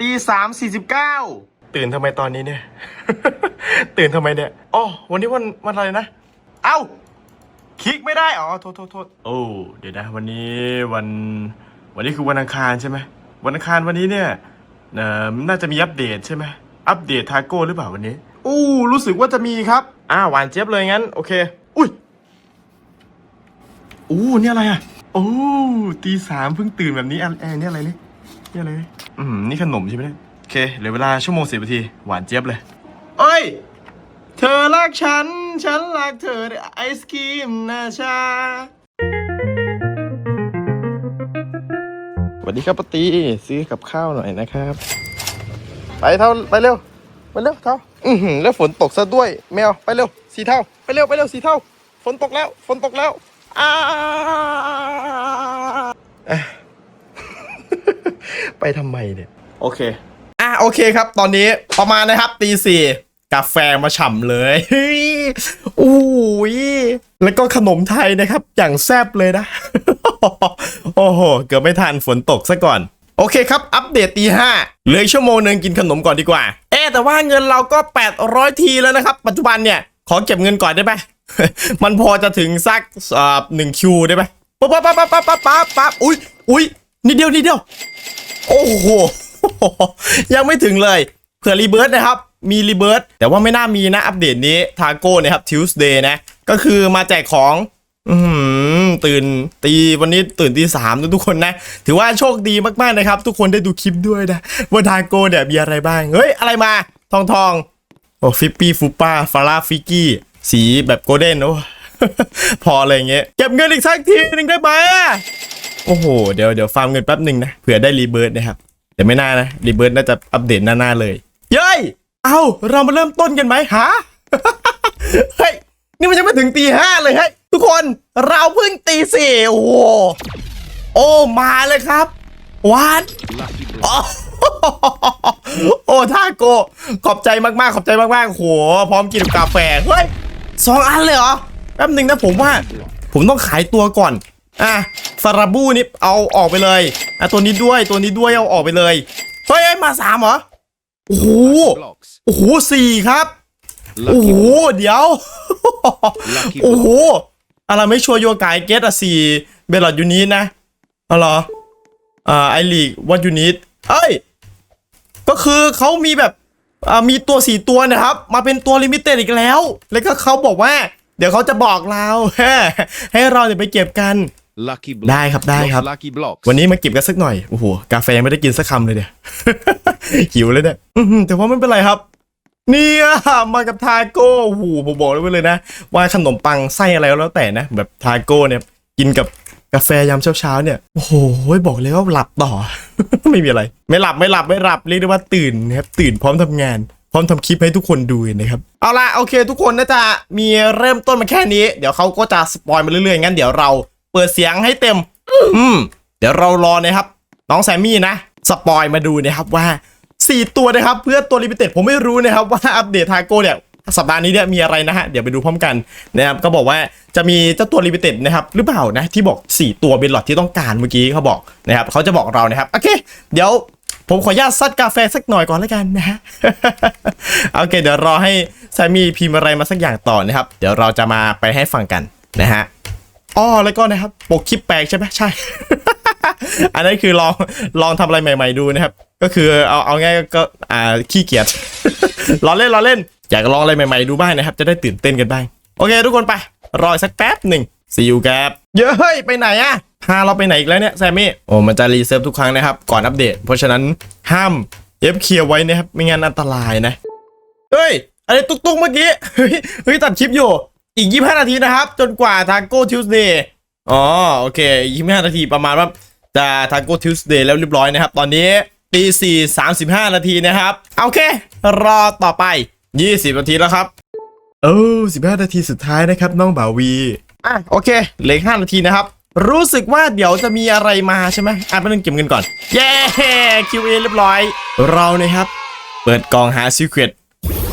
ตีสามสี่สิบเก้าตื่นทำไมตอนนี้เนี่ย ตื่นทำไมเนี่ยอ๋อวันนี้วันวันอะไรนะ เอ้า คลิกไม่ได้ อ๋อ โทษโทษโทษโอ้เดี๋ยวนะ วันนี้วัน วันนี้คือวันอังคารใช่ไหม วันอังคารวันนี้เนี่ยเอ่อน่าจะมีอัปเดตใช่ไหม อัปเดตทาโก้หรือเปล่าวันนี้ อู้ รู้สึกว่าจะมีครับอ่าหวานเจี๊ยบเลยงั้น โอเค อุ้ย อู้นี่อะไรอะ โอ้ตีสามเพิ่งตื่นแบบนี้อะไรนี่อะไรนี่ นี่อะไรนี่อืมนี่ขนมใช่ไหมเนี่ยโอเคเหลือเวลาชั่วโมงสิบนาที หวานเจี๊ยบเลยเอ้ย เธอรักฉัน ฉันรักเธอไอศครีมนาชาสวัสดีครับปาตีซื้อกับข้าวหน่อยนะครับ ไปเท่าไปเร็วไปเร็วเท่าอือหือแล้วฝนตกซะด้วย แมวไปเร็วสีเท่า ไปเร็วไปเร็วสีเท่า ฝนตกแล้ว ฝนตกแล้วอ้า ไปทำไมเนี่ย โอเค อะโอเคครับ ตอนนี้ประมาณนะครับตีสี่กาแฟมาฉ่ำเลยเฮ้ยอู้ยแล้วก็ขนมไทยนะครับ อย่างแซ่บเลยนะ โอ้โห เกือบไม่ทันฝนตกซะก่อน โอเคครับ อัปเดตตีห้าเหลืออกชั่วโมงหนึ่งกินขนมก่อนดีกว่า เอ๊ะแต่ว่าเงินเราก็ 800 ทีแล้วนะครับ ปัจจุบันเนี่ย ขอเก็บเงินก่อนได้ไหมมันพอจะถึงสักเอ่อหนึ่งคิวได้ไหมปั๊บปั๊บปั๊บปั๊บปั๊บปั๊บปั๊บอุ้ยอุ้ย นิดเดียวนิดเดียว โอ้โห ยังไม่ถึงเลยเผื่อรีเบิร์ตนะครับ มีรีเบิร์ตแต่ว่าไม่น่ามีนะอัปเดตนี้ทาโก้นะครับ Tuesday นะ ก็คือมาแจกของอืมตื่นตีวันนี้ตื่นตีสามทุกคนนะ ถือว่าโชคดีมากๆนะครับ ทุกคนได้ดูคลิปด้วยนะว่าทาโก้เนี่ยมีอะไรบ้าง เฮ้ย อะไรมา ทองทองโอ้ฟิปปี้ฟูป้าฟาราฟิกกี้สีแบบโกลเด้นโอ้พออะไรเงี้ยเก็บเงินอีกสักทีหนึ่งได้ไหมอะ โอ้โห เดี๋ยวเดี๋ยวฟาร์มเงินแป๊บหนึ่งนะเผื่อได้รีเบิร์ตนะครับแต่ไม่น่านะรีเบิร์ตน่าจะอัปเดตหน้าๆเลย เย้ยเอาเรามาเริ่มต้นกันไหมฮะเฮ้ยนี่มันยังไม่ถึงตีห้าเลยเฮ้ยทุกคนเราเพิ่งตีสี่โอ้โหโอ้มาเลยครับวานโอ้โอ้ทาโก ขอบใจมากๆ ขอบใจมากๆโอ้โหพร้อมกินกาแฟเฮ้ยสองอันเลยเหรอแป๊บหนึ่งนะผมว่า ผมต้องขายตัวก่อน อะฟาราบูนี่เอาออกไปเลยอะตัวนี้ด้วยตัวนี้ด้วยเอาออกไปเลยเฮ้ยเฮ้ยมาสามเหรอโอ้โห blocks. โอ้โหสี่ครับโอ้โหเดี๋ยว Lucky โอ้โหอะไรไม่ชัวร์โยกายเกตอะสี่เบลลอดยูนิตนะอ๋อเหรออ่าไอลีกวัตยูนิตเอ้ยก็คือเขามีแบบอ่ามีตัวสี่ตัวนะครับ มาเป็นตัวลิมิเต็ดอีกแล้ว แล้วก็เขาบอกว่า เดี๋ยวเขาจะบอกเราให้เราเดี๋ยวไปเก็บกัน Lucky blocks. ได้ครับได้ครับ Lucky blocks. วันนี้มาเก็บกันสักหน่อย โอ้โห กาแฟไม่ได้กินสักคำเลยเนี่ย หิวเลยเนี่ยอื้อหือแต่ว่าไม่เป็นไรครับ เนี่ยมากับทาโก้โอ้โหผมบอกเลยไว้เลยนะ ว่าขนมปังไส้อะไรก็แล้วแต่นะ แบบทาโก้เนี่ย กินกับกาแฟยามเช้าๆเนี่ย โอ้โห บอกเลยว่าหลับต่อ ไม่มีอะไร ไม่หลับไม่หลับไม่หลับเรียกได้ว่าตื่นนะครับ ตื่นพร้อมทำงานพร้อมทำคลิปให้ทุกคนดูนะครับ เอาละโอเค ทุกคนน่าจะมีเริ่มต้นมาแค่นี้ เดี๋ยวเขาก็จะสปอยมาเรื่อยๆ งั้นเดี๋ยวเรา เปิดเสียงให้เต็ม อืม เดี๋ยวเรารอนะครับ น้องแซมมี่นะ สปอยมาดูนะครับว่า 4 ตัวนะครับ เพื่อตัวลิมิเต็ดผมไม่รู้นะครับว่าอัปเดตทาโก้เนี่ยสัปดาห์นี้เนี่ยมีอะไรนะฮะ เดี๋ยวไปดูพร้อมกันนะครับก็บอกว่าจะมีเจ้าตัวลิมิเต็ดนะครับหรือเปล่านะ ที่บอก 4 ตัวเป็นหลอดที่ต้องการเมื่อกี้เขาบอกนะครับเขาจะบอกเรานะครับโอเค เดี๋ยวผมขออนุญาตซัดกาแฟสักหน่อยก่อนแล้วกันนะฮะโอเค เดี๋ยวรอให้แซมมี่พิมพ์อะไรมาสักอย่างต่อนะครับ เดี๋ยวเราจะมาไปให้ฟังกันนะฮะ อ๋อแล้วก็นะครับปกคลิปแปลกใช่ไหมใช่ อันนั้นคือลองลองทำอะไรใหม่ ๆ ดูนะครับ ก็คือเอาเอาง่ายก็อ่าขี้เกียจล้อเล่นล้อเล่น อยากลองอะไรใหม่ๆดูบ้างนะครับ จะได้ตื่นเต้นกันบ้างโอเค ทุกคนไป รอสักแป๊บหนึ่งซีอูแกบเย้ยไปไหนอะพาเราไปไหนอีกแล้วเนี่ยแซมมี่โอ้มันจะรีเซิร์ฟทุกครั้งนะครับก่อนอัปเดต เพราะฉะนั้นห้ามเอฟเคลียร์ไว้นะครับไม่งั้นอันตรายนะเฮ้ยอะไรตุ๊กตุ๊กเมื่อกี้เฮ้ยเฮ้ยตัดคลิปอยู่ อีก 25 นาทีนะครับ จนกว่าทาโก้ทิวส์เดย์อ๋อ โอเคอีก25 นาทีประมาณว่าจะทาโก้ทิวส์เดย์แล้วเรียบร้อยนะครับ ตอนนี้ตี4 35นาทีนะครับ โอเค รอต่อไป 20 นาทีแล้วครับโอ้15 นาทีสุดท้ายนะครับ น้องบ่าวีอะโอเคเหลืออก5นาทีนะครับ รู้สึกว่าเดี๋ยวจะมีอะไรมาใช่ไหมอะไปเล่นเก็บเงินก่อน เย้ QA เรียบร้อย เรานะครับ เปิดกล่องหาซีเครต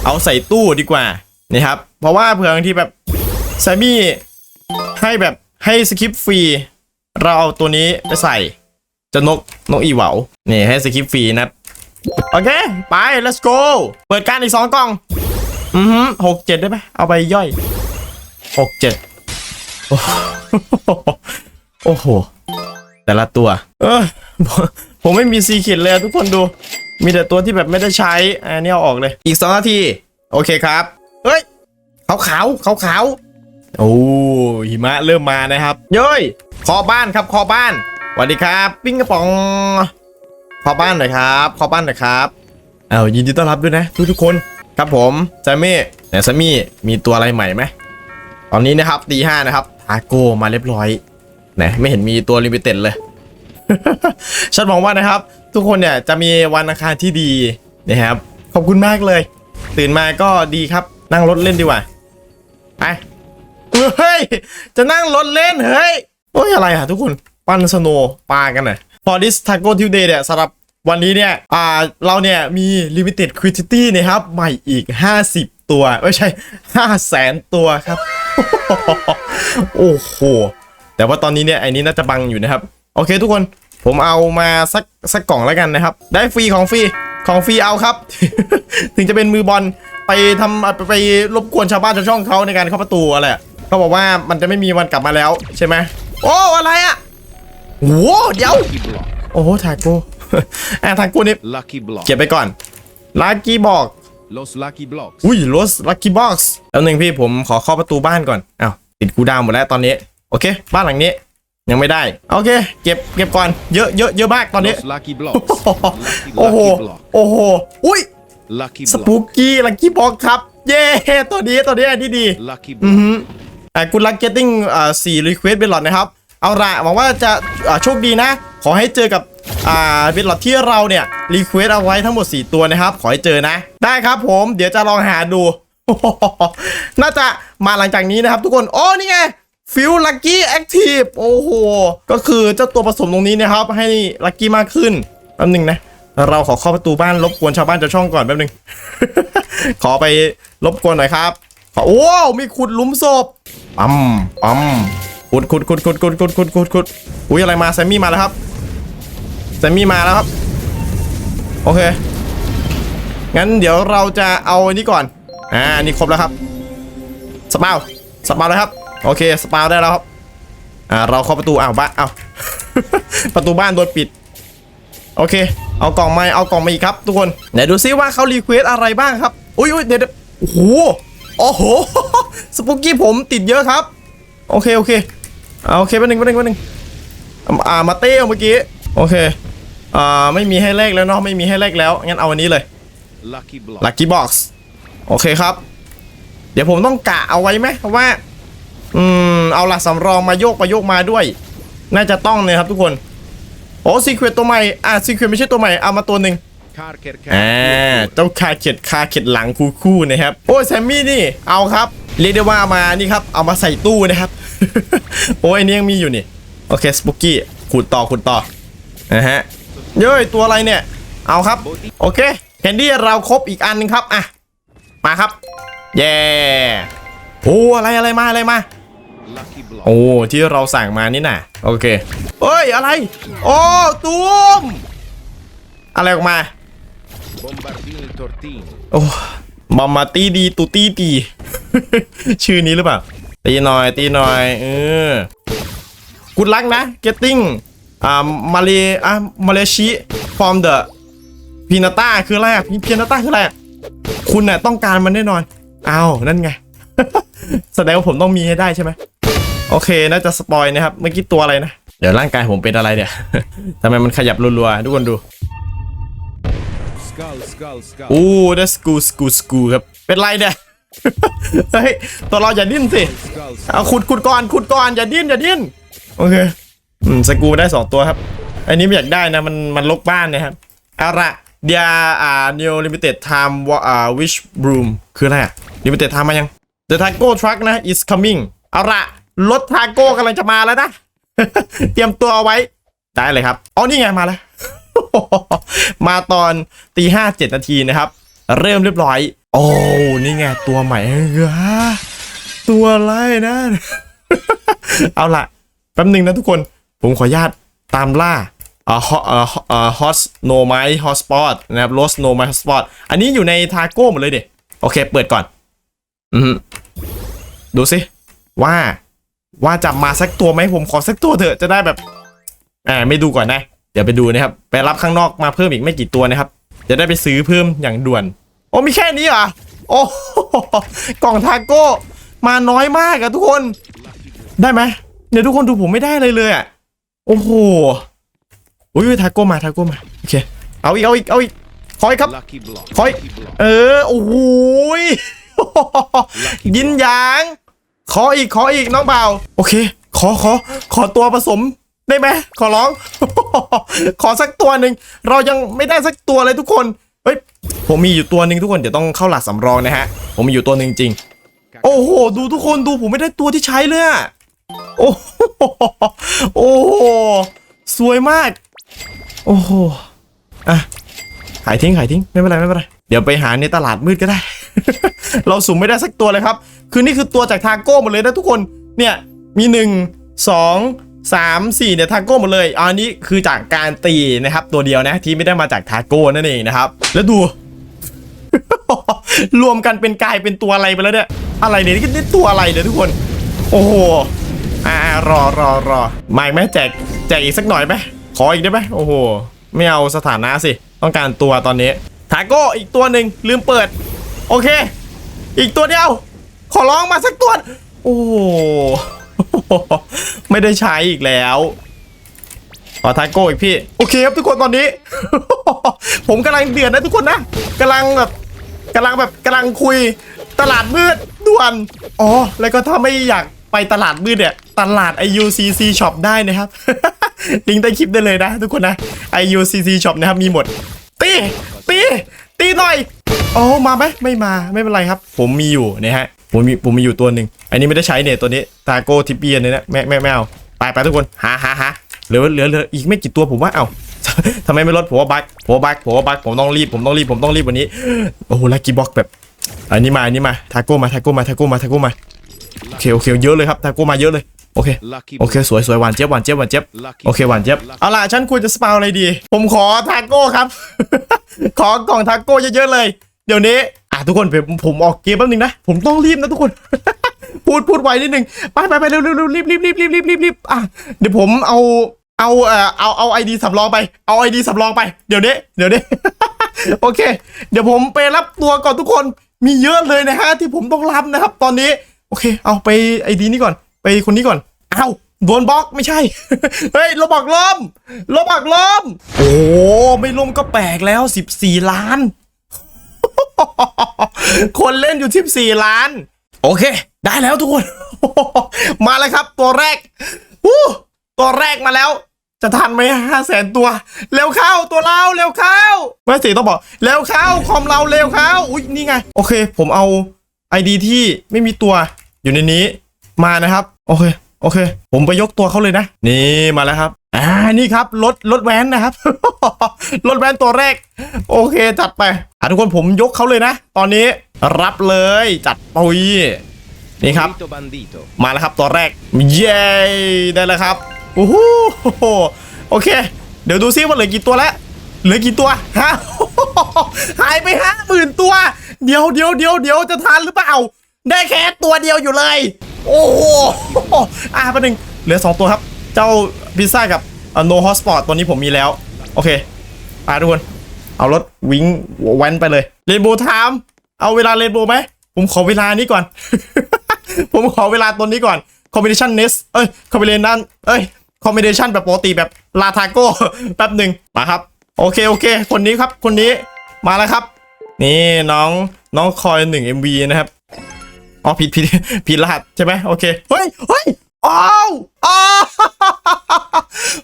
เอาใส่ตู้ดีกว่านะครับ เพราะว่าเผื่อบางทีแบบ แซมมี่ให้แบบให้สคริปฟรี เราเอาตัวนี้ไปใส่จะนกนกอีเหวานี่ให้สคริปฟรีนะ โอเค ไป let's go เปิดการอีกสองกล่อง อือหือหกเจ็ดได้ไหมเอาไปย่อยหกเจ็ดโอ้โห แต่ละตัว เออ ผมไม่มีซีคิดเลยทุกคนดู มีแต่ตัวที่แบบไม่ได้ใช้ อันนี้เอาออกเลย อีกสองนาที โอเคครับ เฮ้ย ขาวขาวขาวขาว โอ้หิมะเริ่มมานะครับเย้ยขอบ้านครับขอบ้านสวัสดีครับ ปิ้งกระป๋องขอบ้านหน่อยครับขอบ้านหน่อยครับเอายินดีต้อนรับด้วยนะ ทุกทุกๆคนครับผมแซมมี่ไหนแซมมี่มีตัวอะไรใหม่ไหมตอนนี้นะครับตีห้านะครับทาโก้มาเรียบร้อยไหนไม่เห็นมีตัวลิมิเต็ดเลยฉันหวังว่านะครับ ทุกคนเนี่ยจะมีวันอังคารที่ดีนะครับขอบคุณมากเลย ตื่นมาก็ดีครับนั่งรถเล่นดีกว่าไป เฮ้ย จะนั่งรถเล่น เฮ้ย โอ้ยอะไรอะทุกคน ปั้นสโนปลากันหน่อย for this taco Tuesday เนี่ยสำหรับวันนี้เนี่ย อ่า เราเนี่ยมี limited quantity นะครับ ใหม่อีก 50 ตัวไม่ใช่5แสนตัวครับ โอ้โห แต่ว่าตอนนี้เนี่ยไอ้นี้น่าจะบังอยู่นะครับ โอเคทุกคนผมเอามาสักสักกล่องแล้วกันนะครับ ได้ฟรีของฟรีของฟรีเอาครับ ถึงจะเป็นมือบอลไปทำไปรบกวนชาวบ้านชาวช่องเขาในการเข้าประตูอะไร เขาบอกว่ามันจะไม่มีวันกลับมาแล้วใช่ไหมโอ้อะไรอะโอ้โหเดี๋ยว Lucky block. โอ้โหทาโก้อะทาโก้นี่ Lucky block. เก็บไปก่อนลักกี้บอก Los lucky blocks. อุ้ยรถลักกี้บ็อกซ์แล้วหนึ่งพี่ผมขอเข้าประตูบ้านก่อนอ้าวติดกูดาวหมดแล้วตอนนี้ โอเค บ้านหลังนี้ยังไม่ได้ โอเค เก็บเก็บก่อนเยอะเยอะเยอะมากตอนนี้ Los lucky blocks. Lucky, โอ้โห lucky block. โอ้โห อุ้ย Lucky ส block. ปูกี้ลักกี้บ็อกครับ เย้ตัวนี้ตัวนี้อันที่ดี Lucky อือ block. ฮึ อ่าคุณลักเก็ตติ้งอ่าสี่รีเควสเบลลอดนะครับ เอาละหวังว่าจะอ่าโชคดีนะ ขอให้เจอกับอ่าเบลลอดที่เราเนี่ยรีเควสเอาไว้ทั้งหมด 4 ตัวนะครับ ขอให้เจอนะ ได้ครับผมเดี๋ยวจะลองหาดู น่าจะมาหลังจากนี้นะครับทุกคนโอ้นี่ไงฟิลลักกี้แอคทีฟโอ้โห ก็คือเจ้าตัวผสมตรงนี้นะครับ ให้ลักกี้มากขึ้นแป๊บนึงนะ เราขอเข้าประตูบ้านรบกวนชาวบ้านชาวช่องก่อนแป๊บนึง ขอไปรบกวนหน่อยครับ โอ้ มีขุดหลุมศพ ปั๊มปั๊มขุดขุดขุดขุดขุดขุดขุดขุดขุดอุ้ยอะไรมาแซมมี่มาแล้วครับแซมมี่มาแล้วครับ โอเค งั้นเดี๋ยวเราจะเอาอันนี้ก่อน อ่านี่ครบแล้วครับ สปาวสปาวเลยครับ โอเค สปาวได้แล้วครับ อ่า เราเข้าประตูอ้าวบ้านอ้าวประตูบ้านโดนปิด โอเค เอากล่องมา เอากล่องมาอีกครับ ทุกคน ไหนดูซิว่าเขารีเควสอะไรบ้างครับ อุ้ยอุ้ยเดี๋ยวโอ้โห โอ้โห สปุกกี้ผมติดเยอะครับ โอเค โอเคเอาโอเคแป๊บนึงแป๊บนึงแป๊บนึงอ่าอ่ามาเต้เมื่อกี้ โอเค อ่า ไม่มีให้แลกแล้วเนาะ ไม่มีให้แลกแล้ว งั้นเอาอันนี้เลย Lucky block. ลั c กี้บ็อกซ์โอเคครับ เดี๋ยวผมต้องกะเอาไว้ไหมเพราะว่า อืม เอาละสำรองมาโยกไปโยกมาด้วย น่าจะต้องเลยครับทุกคน โอ้ซีเควตตัวใหม่ อ่าซีเควตไม่ใช่ตัวใหม่ เอามาตัวหนึ่ง Karker อ่า Karker. เจ้าคาเข็ดคาเข็ดหลังคู่คู่ๆนะครับ โอ้ยแซมมี่นี่ เอาครับ เรียกได้ว่ามานี่ครับ เอามาใส่ตู้นะครับ โอ้ยนนี้ยังมีอยู่นี่ โอเคสปุกกี้ขุดต่อขุดต่อนะฮะเย้ยตัวอะไรเนี่ย เอาครับ โอเคแคนดี้เราครบอีกอันหนึงครับอะมาครับเย้โอ้อะไรอะไรมาอะไรมาโอ้ที่เราสั่งมานี่น่ะ โอเคเอ้ยอะไร โอ้ตูมอะไรออกมาโอ้ มามาตีดีตูตีตี ชื่อนี้หรือเปล่า ตีหน่อยตีหน่อยเออกุดลักนะ getting อ่ามาเลอ่ามาเลชิ from the พีนาต้าคืออะไรอะพีนาต้าคืออะไรคุณน่ะต้องการมันแน่นอนอ้าวนั่นไง แสดงว่าผมต้องมีให้ได้ใช่ไหมโอเคน่าจะสปอยนะครับเมื่อกี้ตัวอะไรนะ เดี๋ยวร่างกายผมเป็นอะไรเนี่ยทำไมมันขยับรัวๆทุกคนดู Skull, skull, skull. อู้ได้สกูสกูสกูครับ เป็นไรเนี่ย เฮ้ย ตัวเราอย่าดิ้นสิ เอาขุดขุดก่อนขุดก่อนอย่าดิ้นอย่าดิ้น โอเค อืมสกูได้สองตัวครับ อันนี้ไม่อยากได้นะ มันมันลกบ้านนะครับเอาละเดียอ่า new limited time wa- อ่า wish room คืออะไรอะ limited time มายัง the taco truck นะ is coming เอาละรถทาโก้กำลังจะมาแล้วนะ เตรียมตัวเอาไว้ ได้เลยครับ อ๋อ นี่ไง มาแล้ว มาตอนตีห้าเจ็ดนาทีนะครับ เริ่มเรียบร้อย โอ้นี่ไงตัวใหม่ตัวอะไรนะ เอาละแป๊บหนึ่งนะทุกคน ผมขออนุญาตตามล่าอ่าฮออ่าอ่าฮอสโนไมฮอสปอตนะครับโรสโนไมฮอสปอตอันนี้อยู่ในทาโก้หมดเลยเด็โอเค เปิดก่อน อืมดูสิ ว่าว่าจะมาสักตัวไหมผมขอสักตัวเถอะจะได้แบบอ่าไม่ดูก่อนนะ เดี๋ยวไปดูนะครับ ไปรับข้างนอกมาเพิ่มอีกไม่กี่ตัวนะครับ จะได้ไปซื้อเพิ่มอย่างด่วน โอ้มีแค่นี้เหรอ โอ้โหกล่องทาโก้ มาน้อยมากอะทุกคน ได้ไหมเดี๋ยวทุกคนดูผมไม่ได้เลยเลยอะโอ้โหอุ้ยทาโก้มาทาโก้มา โอเค เอาอีก เอาอีก เอาอีกขออีกครับ Lucky block. ขออีกเออ โอ้โหยยินหยาง ขออีก ขออีกน้องเบาโอเค ขอขอ ขอตัวผสม ได้ไหมขอร้อง ขอสักตัวหนึ่งเรายังไม่ได้สักตัวเลยทุกคนเฮ้ยผมมีอยู่ตัวหนึ่งทุกคนเดี๋ยวต้องเข้าหลักสำรองนะฮะ ผมมีอยู่ตัวหนึ่งจริงโอ้โหดูทุกคนดูผมไม่ได้ตัวที่ใช้เลยอะโอ้โหโอ้โหสวยมาก โอ้โหอะขายทิ้งขายทิ้งไม่เป็นไรไม่เป็นไรเดี๋ยวไปหาในตลาดมืดก็ได้ เราสุ่มไม่ได้สักตัวเลยครับ คือนี่คือตัวจากทาโก้หมดเลยนะทุกคนเนี่ยมีหนึ่งสอง สามสี่เนี่ยทาโก้หมดเลยอันนี้คือจากการตีนะครับ ตัวเดียวนะที่ไม่ได้มาจากทาโก้นั่นเองนะครับ แล้วดู รวมกันเป็นกลายเป็นตัวอะไรไปแล้วเนี่ยอะไรเนี่ยนี่ตัวอะไรเนี่ยทุกคน โอ้โหอ่ารอรอรอมาอีกไหมแจกแจกอีกสักหน่อยไหมขออีกได้ไหมโอ้โห ไม่เอาสถานะสิ ต้องการตัวตอนนี้ทาโก้อีกตัวหนึ่งลืมเปิด โอเค อีกตัวเดียว ขอร้องมาสักตัว โอ้ ไม่ได้ใช้อีกแล้วขอทาโก้อีกพี่ โอเคครับทุกคนตอนนี้ ผมกำลังเดือดนะทุกคนนะกำลังแบบกำลังแบบกำลังคุยตลาดมืดด่วนอ๋อแล้วก็ถ้าไม่อยากไปตลาดมืดเนี่ย ตลาด IUCC Shop ได้นะครับ ลิงก์ใต้คลิปได้เลยนะทุกคนนะ IUCC Shop นะครับมีหมด ตี ตี ตีหน่อย โอ้มาไหมไม่มาไม่เป็นไรครับ ผมมีอยู่นะฮะผมมีผมมีอยู่ตัวหนึ่งอันนี้ไม่ได้ใช้เนี่ยตัวนี้ตาโก้ทิปเปียนเนี่ยนะไม่ไม่ไม่เอาไปไปทุกคนหาหาหาเหลือเหลือเหลืออีกไม่กี่ตัวผมว่าเอ้าทำไมไม่ลดผมว่าบักผมว่าบักผมว่าบักผมต้องรีบผมต้องรีบผมต้องรีบวันนี้โอ้โหลักกี้บ็อกแบบ อันนี้มาอันนี้มาทาโก้มาทาโก้มาทาโก้มาทาโก้มาโอเคโอเคเยอะเลยครับทาโก้มาเยอะเลย โอเค Lucky โอเค สวยสวยหวานเจี๊ยบหวานเจี๊ยบหวานเจี๊ยบ Lucky โอเคหวานเจี๊ยบเอาล่ะฉันควรจะสปาวอะไรดี ผมขอทาโก้ครับ ขอกล่องทาโก้เยอะๆเลย เดี๋ยวนี้ อะทุกคนผมผมออกเกมแป๊บนึงนะ ผมต้องรีบนะทุกคน พูดพูดไวนิดนึง ไปไปไปเร็วเร็วเร็วรีบรีบรีบรีบรีบรีบรีบอะเดี๋ยวผมเอาเอาเอ่อเอาเอาไอดีสำรองไป เอาไอดีสำรองไปเดี๋ยวนี้เดี๋ยวนี้โอเค เดี๋ยวผมไปรับตัวก่อนทุกคนมีเยอะเลยนะฮะที่ผมต้องรับนะครับ ตอนนี้ โอเค เอาไปไอดีนี้ก่อน ไปคนนี้ก่อนเอาโดนบล็อกไม่ใช่ เฮ้ยเราบอกล้มเราบอกล้มโอ้ไม่ล้มก็แปลกแล้ว 14 ล้าน คนเล่นอยู่ 14 ล้าน โอเค ได้แล้วทุกคน มาเลยครับ ตัวแรกวู้ตัวแรกมาแล้ว จะทันไหมห้าแสนตัว เร็วเข้าตัวเราเร็วเข้าไม่สิต้องบอก เร็วเข้าคอมเราเร็วเข้า อุ้ยนี่ไง โอเค ผมเอาไอดีที่ไม่มีตัวอยู่ในนี้ มานะครับ โอเค โอเค ผมไปยกตัวเขาเลยนะ นี่มาแล้วครับอ่านี่ครับรถรถแว้นนะครับ รถแว้นตัวแรก โอเค จัดไปอะทุกคนผมยกเขาเลยนะ ตอนนี้รับเลยจัดปุยนี่ครับ มาแล้วครับตัวแรก เย้ได้แล้วครับโอ้โหโอเค เดี๋ยวดูซิว่าเหลือกี่ตัวแล้วเหลือกี่ตัวฮะหายไปห้าหมื่นตัว เดี๋ยวเดี๋ยวเดี๋ยวเดี๋ยวจะทันหรือเปล่า ได้แค่ตัวเดียวอยู่เลย โอ้โหอะประหนึ่งเหลือสองตัวครับ เจ้าพิซซ่ากับโนฮอสปอร์ตตัวนี้ผมมีแล้ว โอเคไปทุกคน เอารถวิ่งแว้นไปเลยเรนโบว์ไทม์เอาเวลาเรนโบว์ไหม ผมขอเวลานี้ก่อน ผมขอเวลาตัวนี้ก่อน combination nest เอ้ย combination เอ้ย combination แบบปกติแบบลาทาโก้แป๊บหนึ่งมาครับ โอเคโอเค คนนี้ครับคนนี้มาแล้วครับ นี่น้องน้องคอยหนึ่ง MV นะครับ อ๋อผิดผิดผิดรหัสใช่ไหมโอเค เฮ้ยเฮ้ยอ้าวอ้าว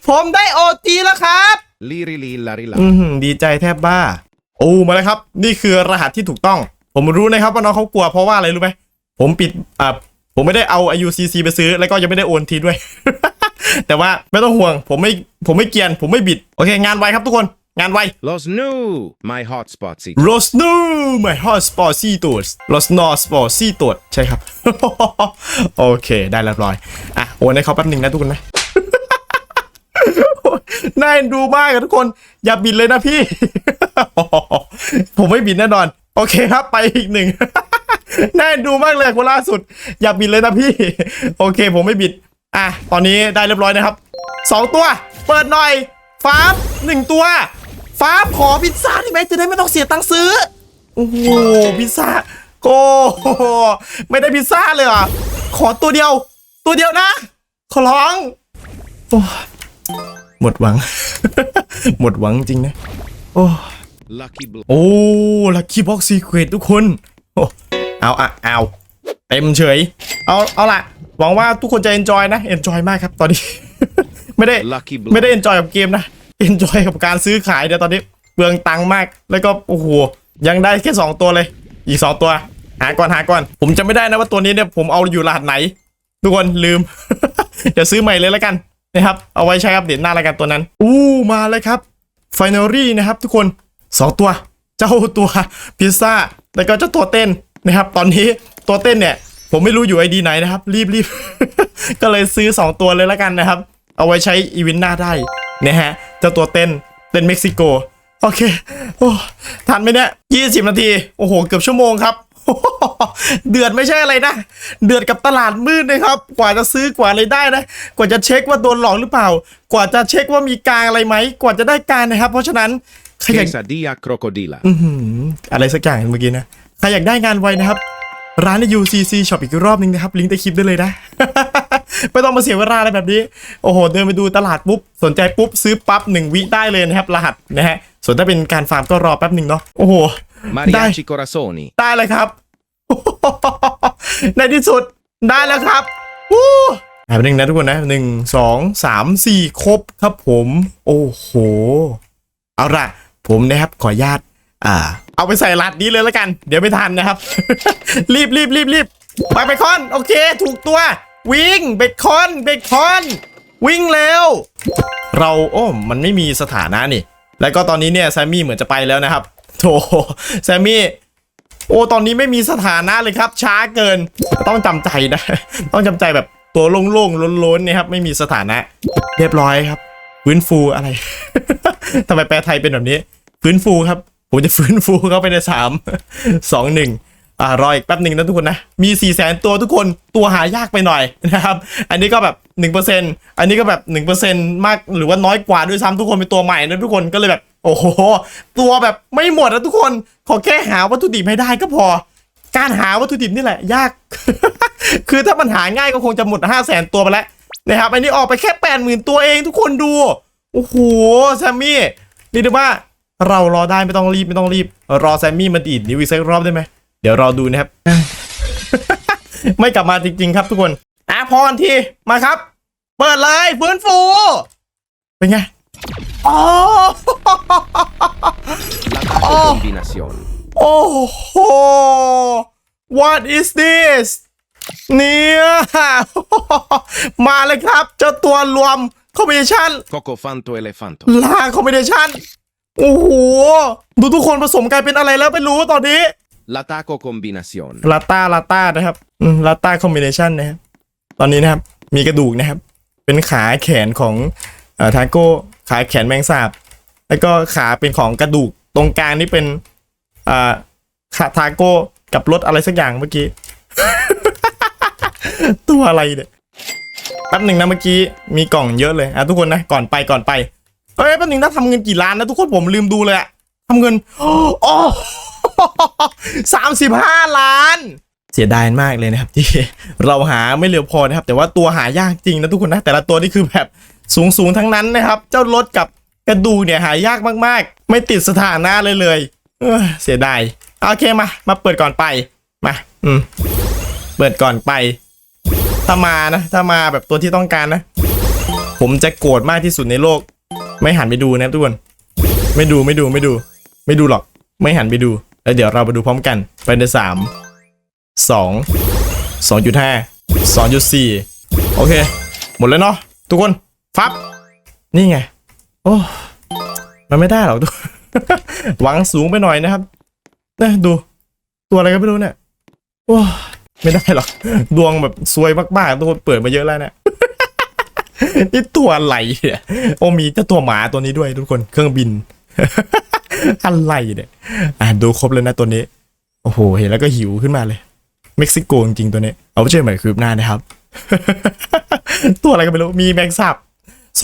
ผมได้โอทีแล้วครับ Liri lilla rilla. อือหือดีใจแทบบ้า โอ้มาแล้วครับ นี่คือรหัสที่ถูกต้อง ผมรู้นะครับว่าน้องเขากลัวเพราะว่าอะไรรู้ไหมผมปิดอ่าผมไม่ได้เอา IUCC ไปซื้อ แล้วก็ยังไม่ได้โอนทีด้วย แต่ว่าไม่ต้องห่วง ผมไม่ผมไม่เกรียน ผมไม่บิด โอเค งานไวครับทุกคน งานไว Los new. My hotspots. it. โรสนูไม่ฮอตสปอร์ซี่ตัวโรสนอสปอร์ซี่ตัวใช่ครับ โอเคได้เรียบร้อย อะโอนให้เขาแป๊บหนึ่งนะทุกคนนะ น่าเอ็นดูมากอะทุกคน อย่าบินเลยนะพี่ ผมไม่บินแน่นอน โอเคครับไปอีกหนึ่ง น่าเอ็นดูมากเลยคนล่าสุด อย่าบินเลยนะพี่ โอเค ผมไม่บิด อะ ตอนนี้ได้เรียบร้อยนะครับสองตัว เปิดหน่อยฟาร์มหนึ่งตัว ฟาร์มขอพิซซ่าได้ไหมจะได้ไม่ต้องเสียตังค์ซื้อ โอ้โหพิซซ่าโกไม่ได้พิซซ่าเลยอะขอตัวเดียว ตัวเดียวนะ ขอร้องโอ้หมดหวัง หมดหวังจริงนะ โอ้ Lucky block. โอ้ลัคกี้บ็อกซีเครตทุกคนเอาอะเอาเต็มเฉย เอาเอาละหวังว่าทุกคนจะเอนจอยนะเอนจอยมากครับตอนนี้ ไม่ได้ไม่ได้เอนจอยกับเกมนะ เอนจอยกับการซื้อขายเดี๋ยวตอนนี้เปลืองตังค์มาก แล้วก็โอ้โหยังได้แค่ 2 ตัวเลย อีก 2 ตัว หาก่อนหาก่อน ผมจะไม่ได้นะว่าตัวนี้เนี่ยผมเอาอยู่รหัสไหน ทุกคนลืม เดี๋ยวซื้อใหม่เลยแล้วกันนะครับ เอาไว้ใช้อัปเดตหน้ารายการตัวนั้น อู้มาเลยครับ f i n a l ีนะครับทุกคน 2 ตัว เจ้าตัวพิซซ่าแล้วก็เจ้าตัวเต้นนะครับ ตอนนี้ตัวเต้นเนี่ย ผมไม่รู้อยู่ไอดีไหนนะครับ รีบรีบก็เลยซื้อ 2 ตัวเลยแล้วกันนะครับ เอาไว้ใช้อีเวนต์หน้าได้ นะฮะเจ้าตัวเต้นเต้นเม็กซิโก โอเค โอ้ทันไหมเนี่ย20นาที โอ้โห เกือบชั่วโมงครับ เดือดไม่ใช่อะไรนะ เดือดกับตลาดมืดนะครับ กว่าจะซื้อกว่าอะไรได้นะ กว่าจะเช็คว่าโดนหลอกหรือเปล่า กว่าจะเช็คว่ามีกลางอะไรไหม กว่าจะได้กลางนะครับ เพราะฉะนั้นใครอยาก Quesadilla crocodila. อื้อหืออะไรสักอย่างเมื่อกี้นะ ใครอยากได้งานไวนะครับ ร้านใน UCC Shop อีกรอบนึงนะครับ ลิงก์ใต้คลิปได้เลยนะ ไม่ต้องมาเสียเวลาอะไรแบบนี้ โอ้โห เดินไปดูตลาดปุ๊บ สนใจปุ๊บ ซื้อปั๊บหนึ่งวิได้เลยนะครับรหัสนะฮะ ส่วนถ้าเป็นการฟาร์มก็รอแป๊บหนึ่งเนาะ โอ้โห Mariachi corazoni. ได้เลยครับ ในที่สุดได้แล้วครับวู้หายไปหนึ่งนะทุกคนนะหนึ่งสองสามสี่ครบครับผม โอ้โห เอาละผมนะครับขออนุญาตอ่า เอาไปใส่รัดนี้เลยแล้วกัน เดี๋ยวไม่ทันนะครับ รีบรีบรีบรีบไปเบคอน โอเค ถูกตัว วิ่งเบคอนเบคอนวิ่งเร็วเราโอ้มันไม่มีสถานะนี่ แล้วก็ตอนนี้เนี่ยแซมมี่เหมือนจะไปแล้วนะครับโถแซมมี่โอ้ตอนนี้ไม่มีสถานะเลยครับ ช้าเกินต้องจำใจนะ ต้องจำใจแบบตัวโล่งๆล้นๆเนี่ยครับไม่มีสถานะ เรียบร้อยครับฟื้นฟูอะไรทำไมแปลไทยเป็นแบบนี้ ฟื้นฟูครับ ผมจะฟื้นฟูเข้าไปในสามสองหนึ่ง อ่ารออีกแป๊บหนึ่งนะทุกคนนะ มี4ี่แสนตัวทุกคนตัวหายากไปหน่อยนะครับ อันนี้ก็แบบ 1%อันนี้ก็แบบ 1%มากหรือว่าน้อยกว่าด้วยซ้ำทุกคนเป็นตัวใหม่นะทุกคนก็เลยแบบ โอ้โห ตัวแบบไม่หมดนะทุกคน ขอแค่หาวัตถุดิบให้ได้ก็พอ การหาวัตถุดิบนี่แหละ ยาก คือถ้ามันหาง่ายก็คงจะหมด 5 0 0แสนตัวไปแล้วนะครับ อันนี้ออกไปแค่ 8 0,000 ตัวเองทุกคนดู โอ้โหแซมมี่นี่ดูว่าเรารอได้ไม่ต้องรีบไม่ต้องรีบ รอแซมมี่มันดีดนิ้วอีกสักรอบได้ไหม เดี๋ยวรอดูนะครับ ไม่กลับมาจริง ๆ ครับทุกคนอะพอกันทีมาครับ เปิดเลยฟื้นฟู เป็นไงอ๋อ La taco combinación. โอ้โห what is this เนี่ยมาเลยครับ เจ้าตัวรวมคอมบิเนชั่น Coco fanto elefanto. ลาคอมบิเนชั่นโอ้โห ดูทุกคนผสมกลายเป็นอะไรแล้วไม่รู้ตอนนี้ La taco combinación. ลาต้าลาต้านะครับลาต้าคอมบิเนชันนะครับตอนนี้นะครับมีกระดูกนะครับ เป็นขาแขนของอทาโก้ขาแขนแมงสาบ แล้วก็ขาเป็นของกระดูกตรงกลางนี่เป็นขาทาโก้กับรถอะไรสักอย่างเมื่อกี้ ตัวอะไรเนี่ยแป๊บหนึ่งนะเมื่อกี้มีกล่องเยอะเลยอะทุกคนนะก่อนไปก่อนไปเอ้ยแป๊บหนึ่งนะทำเงินกี่ล้านนะทุกคนผมลืมดูเลยอะทำเงิน โอ้ สามสิบห้าล้านเสียดายมากเลยนะครับที่เราหาไม่เหลือพอนะครับ แต่ว่าตัวหายากจริงนะทุกคนนะแต่ละตัวนี่คือแบบสูงสูงทั้งนั้นนะครับ เจ้ารถกับกระดูกเนี่ยหายากมากๆ ไม่ติดสถานะเลยเลยเเสียดายโอเคมา มาเปิดก่อนไปมาอืมเปิดก่อนไป ถ้ามานะ ถ้ามาแบบตัวที่ต้องการนะ ผมจะโกรธมากที่สุดในโลก ไม่หันไปดูนะทุกคน ไม่ดูไม่ดูไม่ดู ไม่ดูหรอก ไม่หันไปดู แล้วเดี๋ยวเราไปดูพร้อมกันไปในสามสองสองจุดห้าสองจุดสี่โอเค หมดแล้วเนาะทุกคนฟับ นี่ไง โอ้ มันไม่ได้หรอกทุกหวังสูงไปหน่อยนะครับนะดู ตัวอะไรก็ไม่รู้เนี่ยโอ้ไม่ได้หรอก ดวงแบบซวยมากๆทุกคนเปิดมาเยอะแล้วเนี่ยนี่ตัวอะไรเนี่ยโอ้มีเจ้าตัวหมาตัวนี้ด้วยทุกคนเครื่องบิน อะไรเนี่ยอะดูครบเลยนะตัวนี้ โอ้โห เห็นแล้วก็หิวขึ้นมาเลย เม็กซิโกจริงๆตัวนี้ เอาไปเจอใหม่คืบหน้านะครับ ตัวอะไรก็ไม่รู้ มีแมงสับ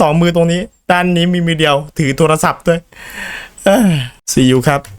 สองมือตรงนี้ ด้านนี้มีมือเดียว ถือโทรศัพท์ด้วยซียูครับ